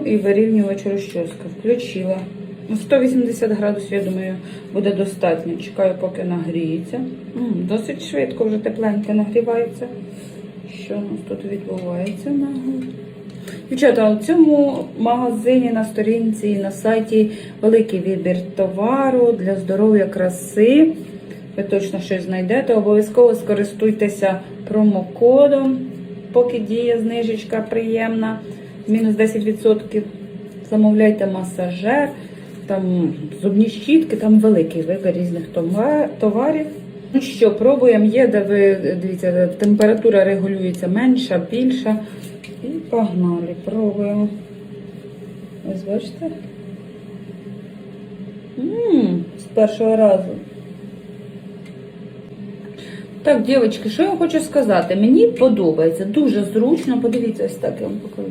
Ну і вирівнювач розчоска. Включила. Ну, 180 градусів, я думаю, буде достатньо. Чекаю, поки нагріється. Досить швидко вже тепленько нагрівається. Що у нас тут відбувається? Дівчата, у цьому магазині на сторінці і на сайті великий вибір товару для здоров'я, краси. Ви точно щось знайдете. Обов'язково скористуйтеся промокодом, поки діє знижечка приємна. Мінус 10%. Замовляйте масажер, там зубні щітки, там великий вибір різних товарів. Ну що, пробуємо, є, де ви дивіться, температура регулюється менша, більша. І погнали, пробуємо. Ось бачите? Ммм, з першого разу. Так, дівчатки, що я хочу сказати? Мені подобається, дуже зручно. Подивіться, ось так я вам покажу.